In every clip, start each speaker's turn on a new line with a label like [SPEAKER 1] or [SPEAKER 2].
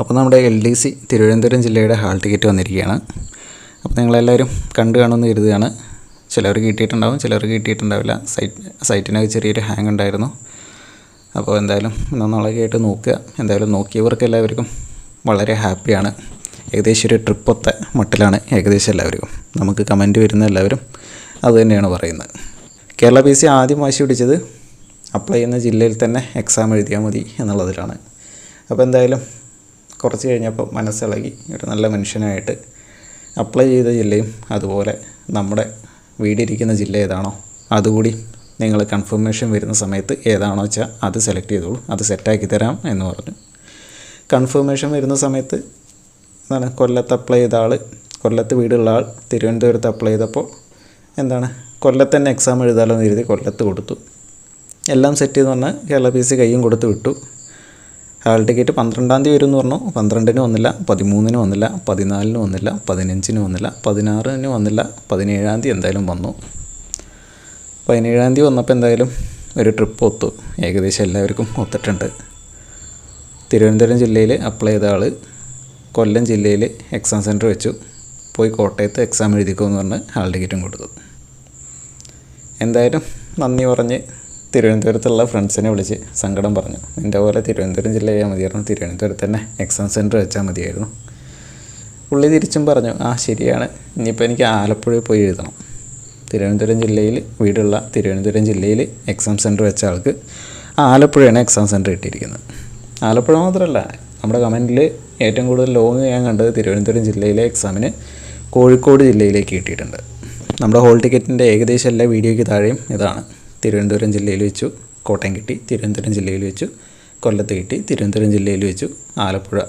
[SPEAKER 1] അപ്പോൾ നമ്മുടെ L D C Thiruvananthapuram ജില്ലയുടെ ഹാൾ ടിക്കറ്റ് വന്നിരിക്കുകയാണ്. അപ്പോൾ നിങ്ങളെല്ലാവരും കണ്ടു കാണുമെന്ന് കരുതുകയാണ്. ചിലവർ കിട്ടിയിട്ടുണ്ടാവും ചിലവർ കിട്ടിയിട്ടുണ്ടാവില്ല. സൈറ്റ് സൈറ്റിനൊക്കെ ചെറിയൊരു ഹാങ് ഉണ്ടായിരുന്നു. അപ്പോൾ എന്തായാലും നന്നാളൊക്കെ ആയിട്ട് നോക്കുക. എന്തായാലും നോക്കിയവർക്ക് എല്ലാവർക്കും വളരെ ഹാപ്പിയാണ്. ഏകദേശം ഒരു ട്രിപ്പൊത്ത മട്ടിലാണ് ഏകദേശം എല്ലാവർക്കും. നമുക്ക് കമന്റ് വരുന്ന എല്ലാവരും അതുതന്നെയാണ് പറയുന്നത്. കേരള പി സി ആദ്യം വാശി പിടിച്ചത് അപ്ലൈ ചെയ്യുന്ന ജില്ലയിൽ തന്നെ എക്സാം എഴുതിയാൽ മതി എന്നുള്ളതിലാണ്. അപ്പോൾ എന്തായാലും കുറച്ച് കഴിഞ്ഞപ്പോൾ മനസ്സിളകി ഒരു നല്ല മനുഷ്യനായിട്ട് അപ്ലൈ ചെയ്ത ജില്ലയും അതുപോലെ നമ്മുടെ വീടിരിക്കുന്ന ജില്ല ഏതാണോ അതുകൂടി നിങ്ങൾ കൺഫർമേഷൻ വരുന്ന സമയത്ത് ഏതാണോ വെച്ചാൽ അത് സെലക്ട് ചെയ്തോളൂ അത് സെറ്റാക്കി തരാം എന്ന് പറഞ്ഞു. കൺഫർമേഷൻ വരുന്ന സമയത്ത് എന്താണ് കൊല്ലത്ത് അപ്ലൈ ചെയ്ത ആൾ കൊല്ലത്ത് വീടുള്ള ആൾ തിരുവനന്തപുരത്ത് അപ്ലൈ ചെയ്തപ്പോൾ എന്താണ് കൊല്ലത്ത് തന്നെ എക്സാം എഴുതാലോ എന്ന് കരുതി കൊല്ലത്ത് കൊടുത്തു. എല്ലാം സെറ്റ് ചെയ്ത് പറഞ്ഞാൽ കേരള പി സി കയ്യും കൊടുത്ത് വിട്ടു. ഹാൾ ടിക്കറ്റ് പന്ത്രണ്ടാം തീയതി വരും എന്ന് പറഞ്ഞു. പന്ത്രണ്ടിന് വന്നില്ല പതിമൂന്നിന് വന്നില്ല പതിനാലിന് വന്നില്ല പതിനഞ്ചിന് വന്നില്ല പതിനാറിന് വന്നില്ല പതിനേഴാം തീയതി എന്തായാലും വന്നു. പതിനേഴാം തീയതി വന്നപ്പോൾ എന്തായാലും ഒരു ട്രിപ്പ് ഒത്തു. ഏകദേശം എല്ലാവർക്കും ഒത്തിട്ടുണ്ട്. തിരുവനന്തപുരം ജില്ലയിൽ അപ്ലൈ ചെയ്ത ആൾ കൊല്ലം ജില്ലയിൽ എക്സാം സെന്റർ വെച്ചു. പോയി കോട്ടയത്ത് എക്സാം എഴുതിക്കുമെന്ന് പറഞ്ഞ് ഹാൾ ടിക്കറ്റും കൊടുത്തു. എന്തായാലും നന്ദി പറഞ്ഞ് തിരുവനന്തപുരത്തുള്ള ഫ്രണ്ട്സിനെ വിളിച്ച് സങ്കടം പറഞ്ഞു. നിന്റെ പോലെ തിരുവനന്തപുരം ജില്ല ചെയ്യാൻ മതിയായിരുന്നു തിരുവനന്തപുരത്ത് തന്നെ എക്സാം സെന്റർ വെച്ചാൽ മതിയായിരുന്നു. പുള്ളി തിരിച്ചും പറഞ്ഞു ആ ശരിയാണ്. ഇനിയിപ്പോൾ എനിക്ക് ആലപ്പുഴയിൽ പോയി എഴുതണം. തിരുവനന്തപുരം ജില്ലയിൽ വീടുള്ള തിരുവനന്തപുരം ജില്ലയിൽ എക്സാം സെന്റർ വെച്ച ആൾക്ക് ആലപ്പുഴയാണ് എക്സാം സെന്റർ ഇട്ടിരിക്കുന്നത് ആലപ്പുഴ മാത്രമല്ല നമ്മുടെ കമന്റിൽ ഏറ്റവും കൂടുതൽ ലോങ് ഞാൻ കണ്ടത് തിരുവനന്തപുരം ജില്ലയിലെ എക്സാമിന് കോഴിക്കോട് ജില്ലയിലേക്ക് കിട്ടിയിട്ടുണ്ട്. നമ്മുടെ ഹോൾ ടിക്കറ്റിന്റെ ഏകദേശം എല്ലാ വീഡിയോയ്ക്ക് താഴെയും ഇതാണ്. തിരുവനന്തപുരം ജില്ലയിൽ വെച്ചു കോട്ടയം കിട്ടി തിരുവനന്തപുരം ജില്ലയിൽ വെച്ചു കൊല്ലത്ത് കിട്ടി തിരുവനന്തപുരം ജില്ലയിൽ വെച്ചു ആലപ്പുഴ.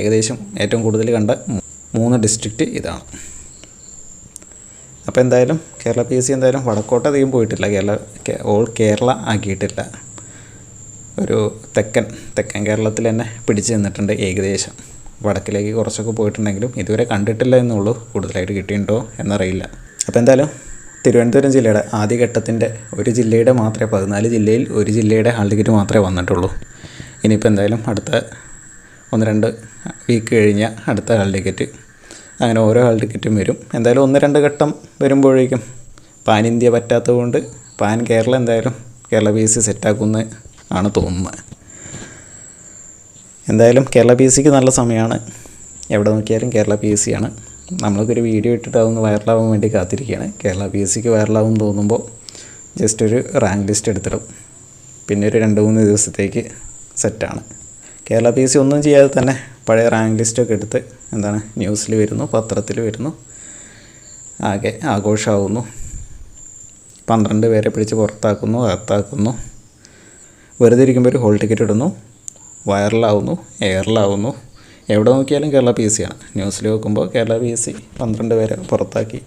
[SPEAKER 1] ഏകദേശം ഏറ്റവും കൂടുതൽ കണ്ട മൂന്ന് ഡിസ്ട്രിക്റ്റ് ഇതാണ്. അപ്പോൾ എന്തായാലും കേരള പി എസ് സി എന്തായാലും വടക്കോട്ട് അധികം പോയിട്ടില്ല. കേരള ഓൾ കേരള ആക്കിയിട്ടില്ല. ഒരു തെക്കൻ തെക്കൻ കേരളത്തിൽ തന്നെ പിടിച്ചു നിന്നിട്ടുണ്ട് ഏകദേശം. വടക്കിലേക്ക് കുറച്ചൊക്കെ പോയിട്ടുണ്ടെങ്കിലും ഇതുവരെ കണ്ടിട്ടില്ല എന്നുള്ളൂ. കൂടുതലായിട്ട് കിട്ടിയിട്ടുണ്ടോ എന്നറിയില്ല. അപ്പോൾ എന്തായാലും തിരുവനന്തപുരം ജില്ലയുടെ ആദ്യഘട്ടത്തിന്റെ ഒരു ജില്ലയുടെ മാത്രമേ പതിനാല് ജില്ലയിൽ ഒരു ജില്ലയുടെ ഹാൾ ടിക്കറ്റ് മാത്രമേ വന്നിട്ടുള്ളൂ. ഇനിയിപ്പോൾ എന്തായാലും അടുത്ത ഒന്ന് രണ്ട് വീക്ക് കഴിഞ്ഞാൽ അടുത്ത ഹാൾ ടിക്കറ്റ്. അങ്ങനെ ഓരോ ഹാൾ ടിക്കറ്റും വരും. എന്തായാലും ഒന്ന് രണ്ട് ഘട്ടം വരുമ്പോഴേക്കും പാൻ ഇന്ത്യ പറ്റാത്തതുകൊണ്ട് പാൻ കേരള എന്തായാലും കേരള പി എസ് സി സെറ്റാക്കുമെന്ന് ആണ് തോന്നുന്നത്. എന്തായാലും കേരള പി എസ് സിക്ക് നല്ല സമയമാണ്. എവിടെ നോക്കിയാലും കേരള പി എസ് സി ആണ്. നമ്മളൊക്കെ ഒരു വീഡിയോ ഇട്ടിട്ട് അതൊന്ന് വൈറലാവാൻ വേണ്ടി കാത്തിരിക്കുകയാണ്. കേരള പി എസ് സിക്ക് വൈറലാവും തോന്നുമ്പോൾ ജസ്റ്റ് ഒരു റാങ്ക് ലിസ്റ്റ് എടുത്തിടും. പിന്നെ ഒരു രണ്ട് മൂന്ന് ദിവസത്തേക്ക് സെറ്റാണ് കേരള പി എസ് സി ഒന്നും ചെയ്യാതെ തന്നെ പഴയ റാങ്ക് ലിസ്റ്റൊക്കെ എടുത്ത് എന്താണ് ന്യൂസിൽ വരുന്നു പത്രത്തിൽ വരുന്നു ആകെ ആഘോഷമാവുന്നു പന്ത്രണ്ട് പേരെ പിടിച്ച് പുറത്താക്കുന്നു അകത്താക്കുന്നു. വെറുതെ ഇരിക്കുമ്പോൾ ഒരു ഹോൾ ടിക്കറ്റ് ഇടുന്നു വൈറലാവുന്നു എയറിലാവുന്നു എവിടെ നോക്കിയാലും കേരള പി എസ് സിയാണ് ന്യൂസിൽ നോക്കുമ്പോൾ കേരള പി എസ് സി പന്ത്രണ്ട് പേരെ പുറത്താക്കി.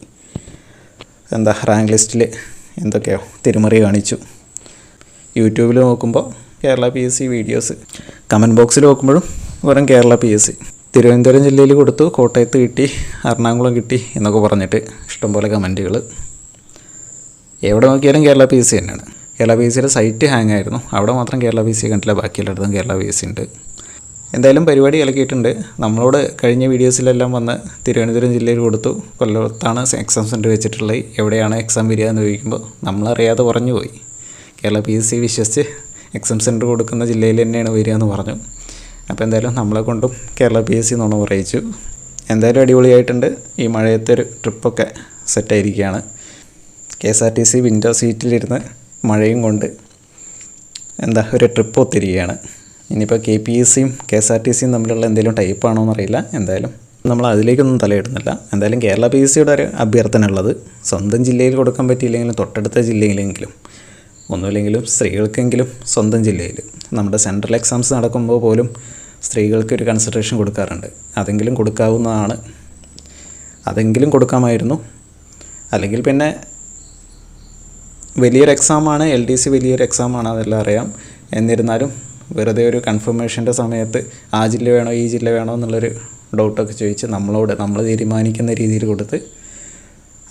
[SPEAKER 1] എന്താ റാങ്ക് ലിസ്റ്റിൽ എന്തൊക്കെയോ തിരുമറി കാണിച്ചു. യൂട്യൂബിൽ നോക്കുമ്പോൾ Kerala P S C videos comment ബോക്സിൽ നോക്കുമ്പോഴും വെറും Kerala P S C Thiruvananthapuram ജില്ലയിൽ കൊടുത്തു കോട്ടയത്ത് കിട്ടി എറണാകുളം കിട്ടി എന്നൊക്കെ പറഞ്ഞിട്ട് ഇഷ്ടംപോലെ കമന്റുകൾ എവിടെ നോക്കിയാലും കേരള പി എസ് സി തന്നെയാണ്. കേരള പി എസ് സിയുടെ സൈറ്റ് ഹാങ് ആയിരുന്നു. അവിടെ മാത്രം കേരള പി എസ് സി കണ്ടില്ല. ബാക്കിയെല്ലായിടത്തും കേരള പി എസ് സി ഉണ്ട്. എന്തായാലും പരിപാടി ഇളക്കിയിട്ടുണ്ട്. നമ്മളോട് കഴിഞ്ഞ വീഡിയോസിലെല്ലാം വന്ന് തിരുവനന്തപുരം ജില്ലയിൽ കൊടുത്തു. കൊല്ലത്താണ് എക്സാം സെന്റർ വെച്ചിട്ടുള്ളത്. എവിടെയാണ് എക്സാം വരിക എന്ന് ചോദിക്കുമ്പോൾ നമ്മളറിയാതെ പറഞ്ഞു പോയി. കേരള പി എസ് സി വിശ്വസിച്ച് എക്സാം സെന്റർ കൊടുക്കുന്ന ജില്ലയിൽ തന്നെയാണ് വരിക എന്ന് പറഞ്ഞു. അപ്പോൾ എന്തായാലും നമ്മളെ കൊണ്ടും കേരള പി എസ് സി പറയിച്ചു എന്തായാലും അടിപൊളിയായിട്ടുണ്ട്. ഈ മഴയത്തെ ഒരു ട്രിപ്പൊക്കെ സെറ്റായിരിക്കുകയാണ് K S R T C window സീറ്റിലിരുന്ന് മഴയും കൊണ്ട് എന്താ ഒരു ട്രിപ്പ് ഒത്തിരിക്കുകയാണ് ഇനിയിപ്പോൾ കെ പി എസ് സിയും കെ എസ് ആർ ടി സിയും തമ്മിലുള്ള എന്തെങ്കിലും ടൈപ്പാണോ എന്നറിയില്ല. എന്തായാലും നമ്മൾ അതിലേക്കൊന്നും തലയിടുന്നില്ല. എന്തായാലും കേരള പി എസ് സിയുടെ ഒരു അഭ്യർത്ഥന ഉള്ളത് സ്വന്തം ജില്ലയിൽ കൊടുക്കാൻ പറ്റിയില്ലെങ്കിലും തൊട്ടടുത്ത ജില്ലയിലെങ്കിലും ഒന്നുമില്ലെങ്കിലും സ്ത്രീകൾക്കെങ്കിലും സ്വന്തം ജില്ലയിൽ. നമ്മുടെ സെൻട്രൽ എക്സാംസ് നടക്കുമ്പോൾ പോലും സ്ത്രീകൾക്ക് ഒരു കൺസിഡറേഷൻ കൊടുക്കാറുണ്ട്. അതെങ്കിലും കൊടുക്കാവുന്നതാണ്. അതെങ്കിലും കൊടുക്കാമായിരുന്നു. അല്ലെങ്കിൽ പിന്നെ വലിയൊരു എക്സാമാണ് എൽ ഡി സി വലിയൊരു എക്സാമാണ് അതെല്ലാം അറിയാം. എന്നിരുന്നാലും വെറുതെ ഒരു കൺഫർമേഷന്റെ സമയത്ത് ആ ജില്ല വേണോ ഈ ജില്ല വേണോ എന്നുള്ളൊരു ഡൗട്ടൊക്കെ ചോദിച്ച് നമ്മളോട് നമ്മൾ തീരുമാനിക്കുന്ന രീതിയിൽ കൊടുത്ത്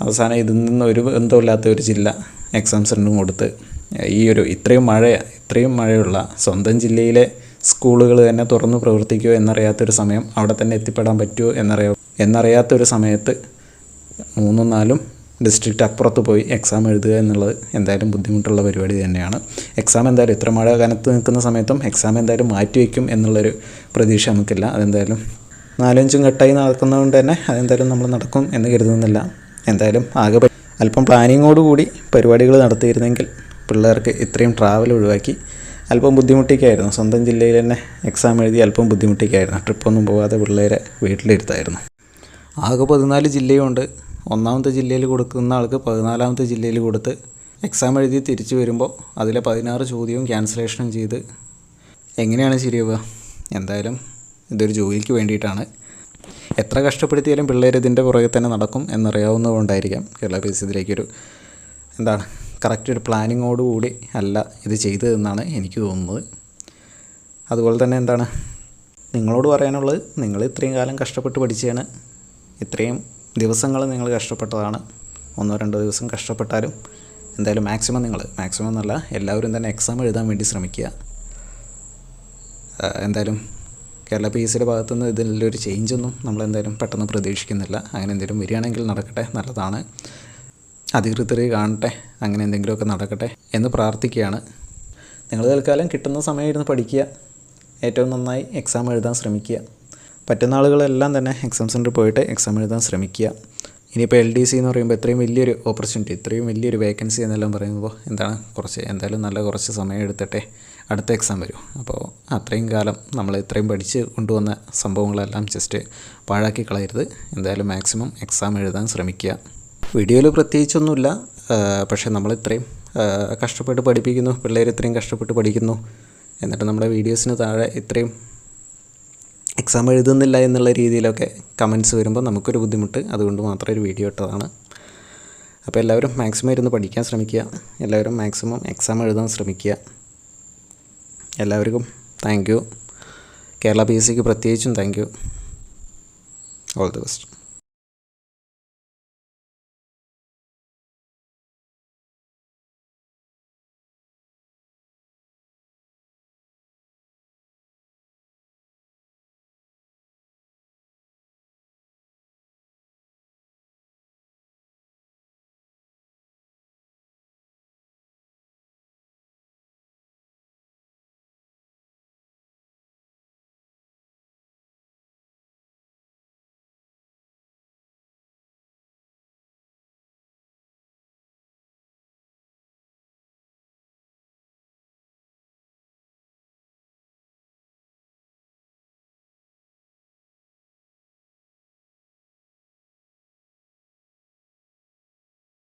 [SPEAKER 1] അവസാനം ഇതിൽ നിന്ന് ഒരു ബന്ധമില്ലാത്ത ഒരു ജില്ല എക്സാം സെന്ററും കൊടുത്ത് ഈ ഒരു ഇത്രയും മഴ ഇത്രയും മഴയുള്ള സ്വന്തം ജില്ലയിലെ സ്കൂളുകൾ തന്നെ തുറന്നു പ്രവർത്തിക്കുമോ എന്നറിയാത്തൊരു സമയം അവിടെ തന്നെ എത്തിപ്പെടാൻ പറ്റുമോ എന്നറിയാ എന്നറിയാത്തൊരു സമയത്ത് മൂന്നും നാലും ഡിസ്ട്രിക്റ്റ് അപ്പുറത്ത് പോയി എക്സാം എഴുതുക എന്നുള്ളത് എന്തായാലും ബുദ്ധിമുട്ടുള്ള പരിപാടി തന്നെയാണ്. എക്സാം എന്തായാലും ഇത്ര മഴ കനത്ത് നിൽക്കുന്ന സമയത്തും എക്സാം എന്തായാലും മാറ്റിവെക്കും എന്നുള്ളൊരു പ്രതീക്ഷ നമുക്കില്ല. അതെന്തായാലും നാലഞ്ചും ഘട്ടമായി നടക്കുന്നതുകൊണ്ട് തന്നെ അതെന്തായാലും നമ്മൾ നടക്കും എന്ന് കരുതുന്നില്ല. എന്തായാലും ആകെ അല്പം പ്ലാനിങ്ങോടുകൂടി പരിപാടികൾ നടത്തിയിരുന്നെങ്കിൽ പിള്ളേർക്ക് ഇത്രയും ട്രാവൽ ഒഴിവാക്കി അല്പം ബുദ്ധിമുട്ടിക്കായിരുന്നു. സ്വന്തം ജില്ലയിൽ തന്നെ എക്സാം എഴുതി അല്പം ബുദ്ധിമുട്ടിക്കായിരുന്നു. ട്രിപ്പൊന്നും പോകാതെ പിള്ളേരെ വീട്ടിലിരുത്തായിരുന്നു. ആകെ പതിനാല് ജില്ലയുണ്ട്. ഒന്നാമത്തെ ജില്ലയിൽ കൊടുക്കുന്ന ആൾക്ക് പതിനാലാമത്തെ ജില്ലയിൽ കൊടുത്ത് എക്സാം എഴുതി തിരിച്ചു വരുമ്പോൾ അതിലെ പതിനാറ് ചോദ്യവും ക്യാൻസലേഷനും ചെയ്ത് എങ്ങനെയാണ് ശരിയാവുക? എന്തായാലും ഇതൊരു ജോലിക്ക് വേണ്ടിയിട്ടാണ്. എത്ര കഷ്ടപ്പെടുത്തിയാലും പിള്ളേർ ഇതിന്റെ പുറകെ തന്നെ നടക്കും എന്നറിയാവുന്നതുകൊണ്ടായിരിക്കാം കേരള പി എസ് ഇതിലേക്കൊരു എന്താണ് കറക്റ്റ് ഒരു പ്ലാനിങ്ങോടുകൂടി അല്ല ഇത് ചെയ്തതെന്നാണ് എനിക്ക് തോന്നുന്നത്. അതുപോലെ തന്നെ എന്താണ് നിങ്ങളോട് പറയാനുള്ളത് നിങ്ങൾ ഇത്രയും കാലം കഷ്ടപ്പെട്ട് പഠിച്ചാണ് ഇത്രയും ദിവസങ്ങൾ നിങ്ങൾ കഷ്ടപ്പെട്ടതാണ്. ഒന്നോ രണ്ടോ ദിവസം കഷ്ടപ്പെട്ടാലും എന്തായാലും മാക്സിമം നിങ്ങൾ മാക്സിമം എന്നല്ല എല്ലാവരും തന്നെ എക്സാം എഴുതാൻ വേണ്ടി ശ്രമിക്കുക. എന്തായാലും കേരള പി എസ് സിയുടെ ഭാഗത്തുനിന്ന് ഇതിലൊരു ചേഞ്ചൊന്നും നമ്മൾ എന്തായാലും പെട്ടെന്ന് പ്രതീക്ഷിക്കുന്നില്ല. അങ്ങനെ എന്തെങ്കിലും വരികയാണെങ്കിൽ നടക്കട്ടെ നല്ലതാണ്. അധികൃതർ കാണട്ടെ അങ്ങനെ എന്തെങ്കിലുമൊക്കെ നടക്കട്ടെ എന്ന് പ്രാർത്ഥിക്കുകയാണ്. നിങ്ങൾ തൽക്കാലം കിട്ടുന്ന സമയം ഇരുന്ന് പഠിക്കുക. ഏറ്റവും നന്നായി എക്സാം എഴുതാൻ ശ്രമിക്കുക. പറ്റുന്ന ആളുകളെല്ലാം തന്നെ എക്സാം സെന്ററിൽ പോയിട്ട് എക്സാം എഴുതാൻ ശ്രമിക്കുക. ഇനിയിപ്പോൾ എൽ ഡി സി എന്ന് പറയുമ്പോൾ ഇത്രയും വലിയൊരു ഓപ്പർച്യൂണിറ്റി ഇത്രയും വലിയൊരു വേക്കൻസി എന്നെല്ലാം പറയുമ്പോൾ എന്താണ് കുറച്ച് എന്തായാലും നല്ല കുറച്ച് സമയം എടുത്തിട്ടെ അടുത്ത എക്സാം വരും. അപ്പോൾ അത്രയും കാലം നമ്മൾ ഇത്രയും പഠിച്ച് കൊണ്ടുവന്ന സംഭവങ്ങളെല്ലാം ജസ്റ്റ് പാഴാക്കി കളയരുത്. എന്തായാലും മാക്സിമം എക്സാം എഴുതാൻ ശ്രമിക്കുക. വീഡിയോയിൽ പ്രത്യേകിച്ചൊന്നുമില്ല. പക്ഷേ നമ്മൾ ഇത്രയും കഷ്ടപ്പെട്ട് പഠിപ്പിക്കുന്നു പിള്ളേർ ഇത്രയും കഷ്ടപ്പെട്ട് പഠിക്കുന്നു. എന്നിട്ട് നമ്മുടെ വീഡിയോസിന് താഴെ ഇത്രയും എക്സാം എഴുതുന്നില്ല എന്നുള്ള രീതിയിലൊക്കെ കമൻസ് വരുമ്പോൾ നമുക്കൊരു ബുദ്ധിമുട്ട്. അതുകൊണ്ട് മാത്രം ഒരു വീഡിയോ ഇട്ടതാണ്. അപ്പോൾ എല്ലാവരും മാക്സിമം ഇരുന്ന് പഠിക്കാൻ ശ്രമിക്കുക. എല്ലാവരും മാക്സിമം എക്സാം എഴുതാൻ ശ്രമിക്കുക. എല്ലാവർക്കും thank you Kerala P S സിക്ക് പ്രത്യേകിച്ചും thank you all the best